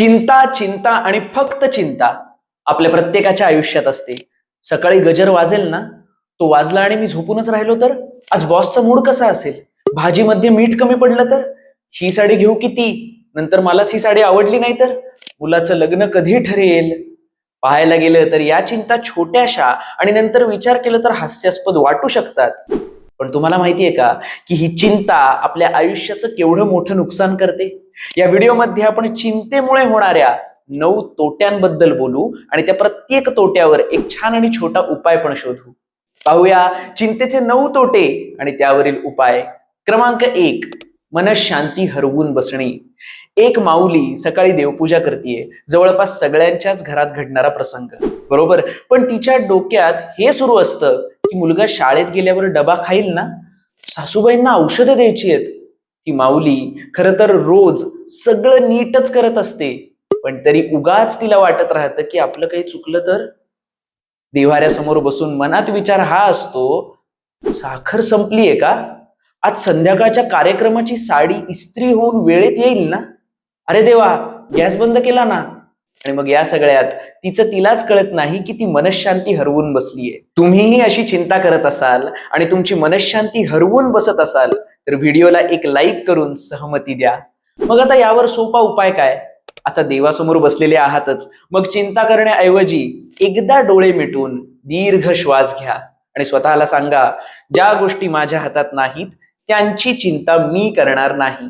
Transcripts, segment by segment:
चिंता चिंता आणि फक्त चिंता आपल्या प्रत्येकाच्या आयुष्यात असते. सकाळी गजर वाजेल ना? तो वाजला आणि मी झोपूनच राहिलो तर? आज बॉसचा मूड कसा असेल? भाजीमध्ये मीठ कमी पडलं तर? ही साडी घेऊ किती? नंतर मलाच ही साडी आवडली नाही तर? मुलाचं लग्न कधी ठरेल? पाहायला गेलं तर या चिंता छोट्याशा आणि नंतर विचार केलं तर हास्यास्पद वाटू शकतात. पण तुम्हाला माहितीये का की ही चिंता आपल्या आयुष्याचं केवढं मोठं नुकसान करते? या व्हिडिओमध्ये आपण चिंतेमुळे होणाऱ्या नऊ तोट्यांबद्दल बोलू आणि त्या प्रत्येक तोट्यावर एक छान आणि छोटा उपाय पण शोधू. पाहूया चिंतेचे नऊ तोटे आणि त्यावरील उपाय. क्रमांक एक मनशांती हरवून बसणे. एक माऊली सकाळी देवपूजा करतीये. जवळपास सगळ्यांच्याच घरात घडणारा प्रसंग. बरोबर? पण तिच्या डोक्यात हे सुरू असतं की मुलगा शाळेत गेल्यावर डबा खाईल ना? सासूबाईंना औषधं द्यायची आहेत. ती माऊली खर तर रोज सगळं नीटच करत असते. पण तरी उगाच तिला वाटत राहतं की आपलं काही चुकलं तर? देव्हाऱ्यासमोर बसून मनात विचार हा असतो साखर संपलीये का? आज संध्याकाळच्या कार्यक्रमाची साडी इस्त्री होऊन वेळेत येईल ना? अरे देवा गॅस बंद केला ना? आणि मग या सगळ्यात तिचं तिलाच कळत नाही की ती मनशांती हरवून बसलीये. तुम्हीही अशी चिंता करत असाल आणि तुमची मनशांती हरवून बसत असाल तर व्हिडिओला एक लाईक करून सहमती द्या. मग आता यावर सोपा उपाय काय? आता देवासमोर बसलेले आहातच. मग चिंता करण्याऐवजी एकदा डोळे मिटून दीर्घ श्वास घ्या. आणि स्वतःला सांगा ज्या गोष्टी माझ्या हातात नाहीत त्यांची चिंता मी करणार नाही.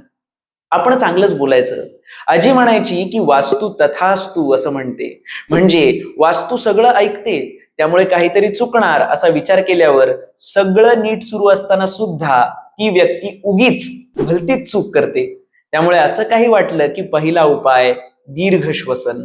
आपण चांगलंच बोलायचं. आजी म्हणायची की वास्तू तथास्तू असं म्हणते. म्हणजे वास्तू सगळं ऐकते त्यामुळे काहीतरी चुकणार असा विचार केल्यावर सगळं नीट सुरू असताना सुद्धा ती व्यक्ती उगीच भलतीच चूक करते. त्यामुळे असं काही वाटलं की पहिला उपाय दीर्घ श्वसन.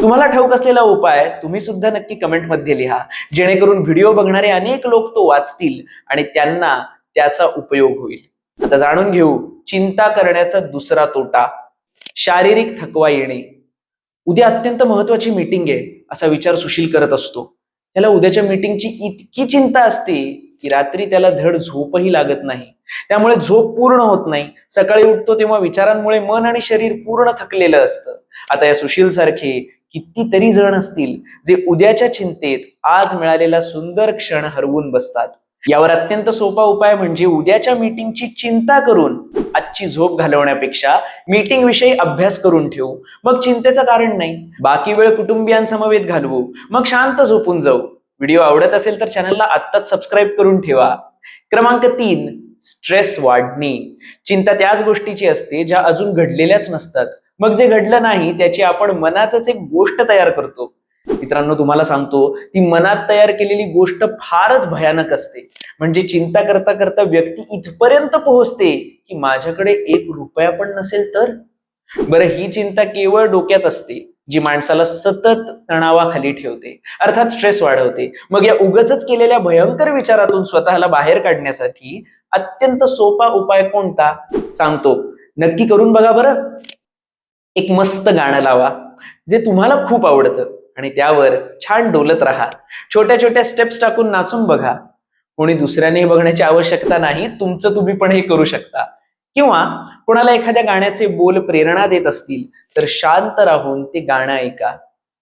तुम्हाला ठाऊक असलेला उपाय तुम्ही सुद्धा नक्की कमेंटमध्ये लिहा. जेणेकरून व्हिडिओ बघणारे अनेक लोक तो वाचतील आणि त्यांना त्याचा उपयोग होईल. आता जाणून घेऊ चिंता करण्याचा दुसरा तोटा शारीरिक थकवा येणे. उद्या अत्यंत महत्वाची मीटिंग आहे असा विचार सुशील करत असतो. त्याला उद्याच्या मीटिंगची इतकी चिंता असते की रात्री त्याला धड झोपही लागत नाही. त्यामुळे झोप पूर्ण होत नाही. सकाळी उठतो तेव्हा विचारांमुळे मन आणि शरीर पूर्ण थकलेलं असतं. आता या सुशील सारखे कितीतरी जण असतील जे उद्याच्या चिंतेत आज मिळालेला सुंदर क्षण हरवून बसतात. यावर अत्यंत सोपा उपाय म्हणजे उद्याच्या मीटिंगची चिंता करून आजची झोप घालवण्यापेक्षा मीटिंग विषयी अभ्यास करून ठेवू. मग चिंतेचं कारण नाही. बाकी वेळ कुटुंबियांसमवेत घालवू. मग शांत झोपून जाऊ. व्हिडिओ आवडत असेल तर चॅनलला आत्ताच सबस्क्राईब करून ठेवा. क्रमांक तीन स्ट्रेस वाढणे. चिंता त्याच गोष्टीची असते ज्या अजून घडलेल्याच नसतात. मग जे घडलं नाही त्याची आपण मनातच एक गोष्ट तयार करतो. मित्रांनो तुम्हाला सांगतो ती मनात तयार केलेली गोष्ट फारच भयानक असते. म्हणजे चिंता करता करता व्यक्ती इथपर्यंत पोहोचते की माझ्याकडे एक रुपया पण नसेल तर? बरं ही चिंता केवळ डोक्यात असते जी माणसाला सतत तणावाखाली ठेवते अर्थात स्ट्रेस वाढवते. मग या उगच केलेल्या भयंकर विचारातून स्वतःला बाहेर काढण्यासाठी अत्यंत सोपा उपाय कोणता? सांगतो. नक्की करून बघा बरं. एक मस्त गाणं लावा जे तुम्हाला खूप आवडतं. आणि त्यावर छान डोलत राहा. छोट्या छोट्या स्टेप्स टाकून नाचून बघा. कोणी दुसऱ्याने बघण्याची आवश्यकता नाही तुमचं तुम्ही पण हे करू शकता. किंवा कोणाला एखाद्या गाण्याचे बोल प्रेरणा देत असतील तर शांत राहून ते गाणं ऐका.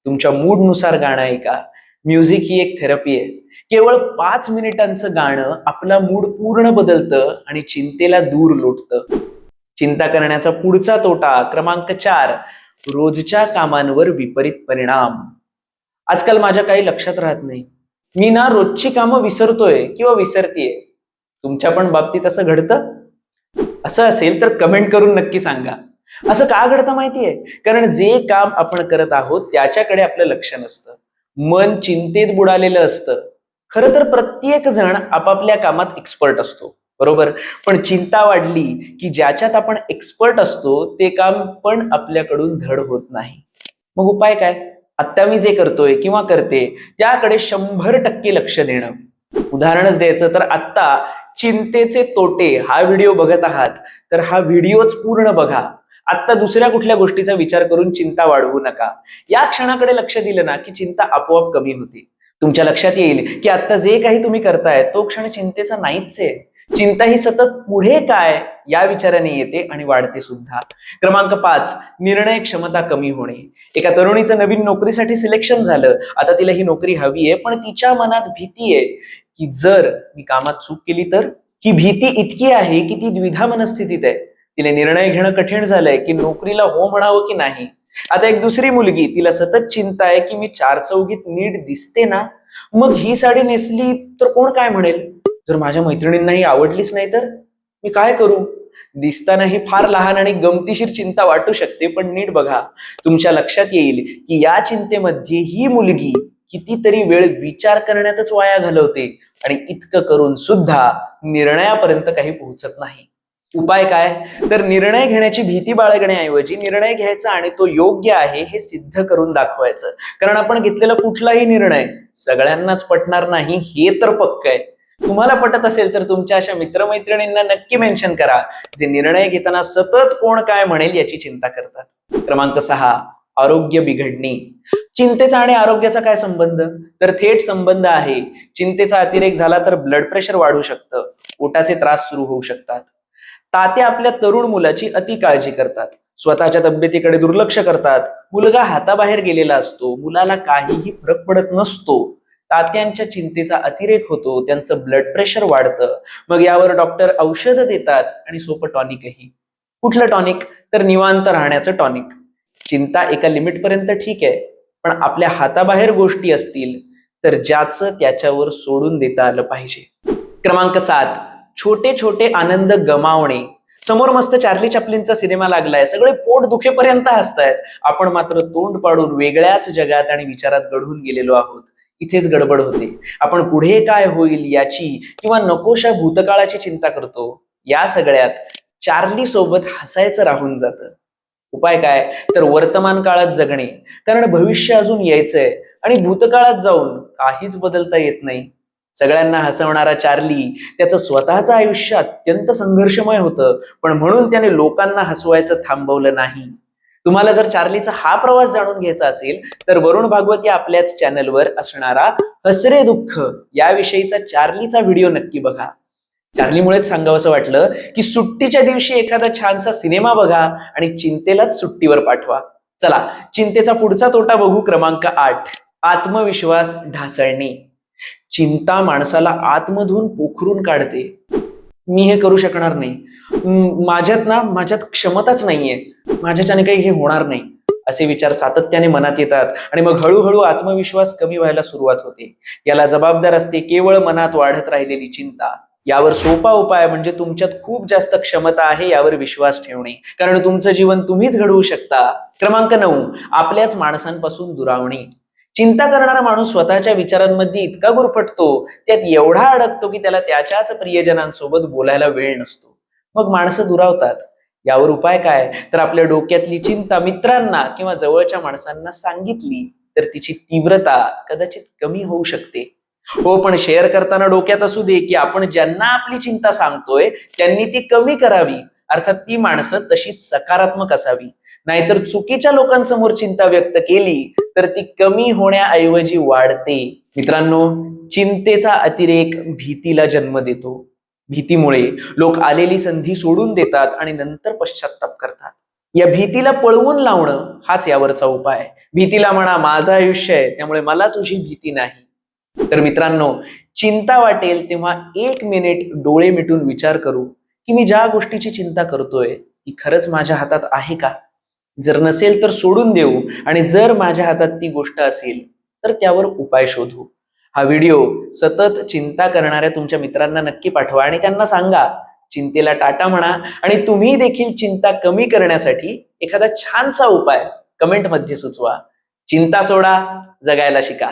तुमच्या मूडनुसार गाणं ऐका. म्युझिक ही एक थेरपी आहे. केवळ पाच मिनिटांचं गाणं आपला मूड पूर्ण बदलतं आणि चिंतेला दूर लोटतं. चिंता करण्याचा पुढचा तोटा क्रमांक चार रोजच्या कामांवर विपरीत परिणाम. आजकाल माझ्या काही लक्षात राहत नाही. मी ना रोजची कामं विसरतोय किंवा विसरतीये. तुमच्या पण बाबतीत असं घडतं? असं असेल तर कमेंट करून नक्की सांगा. असं का घडतं माहितीये? कारण जे काम आपण करत आहोत त्याच्याकडे आपलं लक्ष नसतं. मन चिंतेत बुडालेलं असतं. खरं तर प्रत्येक जण आपापल्या कामात एक्सपर्ट असतो. बरोबर? पण चिंता वाढली की ज्याच्यात आपण एक्सपर्ट असतो ते काम पण आपल्याकडून धड होत नाही. मग उपाय काय? आत्ता मी जे करतोय किंवा करते त्याकडे शंभर टक्के लक्ष देणं. उदाहरणच द्यायचं तर आत्ता चिंतेचे तोटे हा व्हिडिओ बघत आहात तर हा व्हिडिओच पूर्ण बघा. आत्ता दुसऱ्या कुठल्या गोष्टीचा विचार करून चिंता वाढवू नका. या क्षणाकडे लक्ष दिलं ना की चिंता आपोआप कमी होते. तुमच्या लक्षात येईल की आता जे काही तुम्ही करताय तो क्षण चिंतेचा नाहीच आहे. चिंता ही सतत पुढे काय या विचाराने येते आणि वाढते सुद्धा. क्रमांक पाच निर्णय क्षमता कमी होणे. एका तरुणीचं नवीन नोकरीसाठी सिलेक्शन झालं. आता तिला ही नोकरी हवी आहे पण तिच्या मनात भीती आहे की जर मी कामात चूक केली तर? ही भीती इतकी आहे की ती द्विधा मनस्थितीत आहे. तिला निर्णय घेणं कठीण झालंय की नोकरीला हो म्हणावं की नाही? आता एक दुसरी मुलगी तिला सतत चिंता आहे की मी चार चौघीत नीट दिसते ना? मग ही साडी नेसली तर कोण काय म्हणेल? जर माझ्या मैत्रिणींनाही आवडलीच नाही तर मी काय करू? दिसतानाही फार लहान आणि गमतीशीर चिंता वाटू शकते पण नीट बघा तुमच्या लक्षात येईल की या चिंतेमध्ये ही मुलगी कितीतरी वेळ विचार करण्यातच वाया घालवते आणि इतकं करून सुद्धा निर्णयापर्यंत काही पोहोचत नाही. उपाय काय? तर निर्णय घेण्याची भीती बाळगण्याऐवजी निर्णय घ्यायचा आणि तो योग्य आहे हे सिद्ध करून दाखवायचं. कारण आपण घेतलेला कुठलाही निर्णय सगळ्यांनाच पटणार नाही हे तर पक्क आहे. तुम्हाला पटत असेल तर तुमच्या अशा मित्रमैत्रिणींना नक्की मेन्शन करा जे निर्णय घेताना सतत कोण काय म्हणेल याची चिंता करतात. क्रमांक सहा आरोग्य बिघडणे. चिंतेचा आणि आरोग्याचा काय संबंध? तर थेट संबंध आहे चिंतेचा अतिरेक झाला तर ब्लड प्रेशर वाढू शकतं पोटाचे त्रास सुरू होऊ शकतात. तात्या आपल्या तरुण मुलाची अति काळजी करतात स्वतःच्या तब्येतीकडे दुर्लक्ष करतात मुलगा हाताबाहेर गेलेला असतो मुलाला काहीही फरक पडत नसतो. तात्यांच्या चिंतेचा अतिरेक होतो त्यांचं ब्लड प्रेशर वाढतं. मग यावर डॉक्टर औषधं देतात आणि सोपं टॉनिकही कुठलं टॉनिक तर निवांत राहण्याचं टॉनिक चिंता एका लिमिटपर्यंत ठीक आहे पण आपल्या हाताबाहेर गोष्टी असतील तर ज्याचं त्याच्यावर सोडून देता आलं पाहिजे. क्रमांक सात छोटे छोटे आनंद गमावणे. समोर मस्त चार्ली चॅपलिनचा सिनेमा लागलाय. सगळे पोट दुखेपर्यंत हसतायत. आपण मात्र तोंड पाडून वेगळ्याच जगात आणि विचारात घडून गेलेलो आहोत. इथेच गडबड होते. आपण पुढे काय होईल याची किंवा नकोशा भूतकाळाची चिंता करतो या सगळ्यात चार्ली सोबत हसायचं राहून जातं. उपाय काय? तर वर्तमान काळात जगणे. कारण भविष्य अजून यायचंय आणि भूतकाळात जाऊन काहीच बदलता येत नाही. सगळ्यांना हसवणारा चार्ली त्याचं स्वतःचं आयुष्य अत्यंत संघर्षमय होतं पण म्हणून त्याने लोकांना हसवायचं थांबवलं नाही. तुम्हाला जर चार्लीचा हा प्रवास जाणून घ्यायचा असेल तर वरुण भागवत या आपल्याच चॅनलवर असणारा हसरे दुःख याविषयीचा चार्लीचा व्हिडिओ नक्की बघा. चार्लीमुळेच सांगावंसं वाटलं की सुट्टीच्या दिवशी एखादा छानसा सिनेमा बघा आणि चिंतेलाच सुट्टीवर पाठवा. चला चिंतेचा पुढचा तोटा बघू क्रमांक आठ आत्मविश्वास ढासळणे. चिंता माणसाला आतमधून पोखरून काढते. मी हे करू शकणार नाही. माझ्यात ना माझ्यात क्षमताच नाहीये. माझ्याच्याने काही हे होणार नाही. असे विचार सातत्याने मनात येतात. आणि मग हळूहळू आत्मविश्वास कमी व्हायला सुरुवात होते. याला जबाबदार असते केवळ मनात वाढत राहिलेली चिंता. यावर सोपा उपाय म्हणजे तुमच्यात खूप जास्त क्षमता आहे यावर विश्वास ठेवणे. कारण तुमचं जीवन तुम्हीच घडवू शकता. क्रमांक नऊ आपल्याच माणसांपासून दुरावणे. चिंता करणारा माणूस स्वतःच्या विचारांमध्ये इतका गुरफटतो त्यात एवढा अडकतो की त्याला त्याच्याच प्रियजनांसोबत बोलायला वेळ नसतो. मग माणसं दुरावतात. यावर उपाय काय? तर आपल्या डोक्यातली चिंता मित्रांना किंवा जवळच्या माणसांना सांगितली तर तिची तीव्रता कदाचित कमी होऊ शकते. हो पण शेअर करताना डोक्यात असू दे की आपण ज्यांना आपली चिंता सांगतोय त्यांनी ती कमी करावी. अर्थात ती माणसं तशीच सकारात्मक असावी. नाहीतर चुकीच्या लोकांसमोर चिंता व्यक्त केली तर ती कमी होण्याऐवजी वाढते. मित्रांनो चिंतेचा अतिरेक भीतीला जन्म देतो. भीतीमुळे लोक आलेली संधी सोडून देतात आणि नंतर पश्चाताप करतात. या भीतीला पळवून लावणं हाच यावरचा उपाय. भीतीला म्हणा माझं आयुष्य आहे त्यामुळे मला तुझी भीती नाही. तर मित्रांनो चिंता वाटेल तेव्हा एक मिनिट डोळे मिटून विचार करू की मी ज्या गोष्टीची चिंता करतोय ती खरंच माझ्या हातात आहे का? जर नसेल तर सोडून देऊ. आणि जर माझ्या हातात ती गोष्ट असेल तर त्यावर उपाय शोधू. हा व्हिडिओ सतत चिंता करणाऱ्या तुमच्या मित्रांना नक्की पाठवा आणि त्यांना सांगा चिंतेला टाटा म्हणा. आणि तुम्ही देखील चिंता कमी करण्यासाठी एखादा छानसा उपाय कमेंटमध्ये सुचवा. चिंता सोडा जगायला शिका.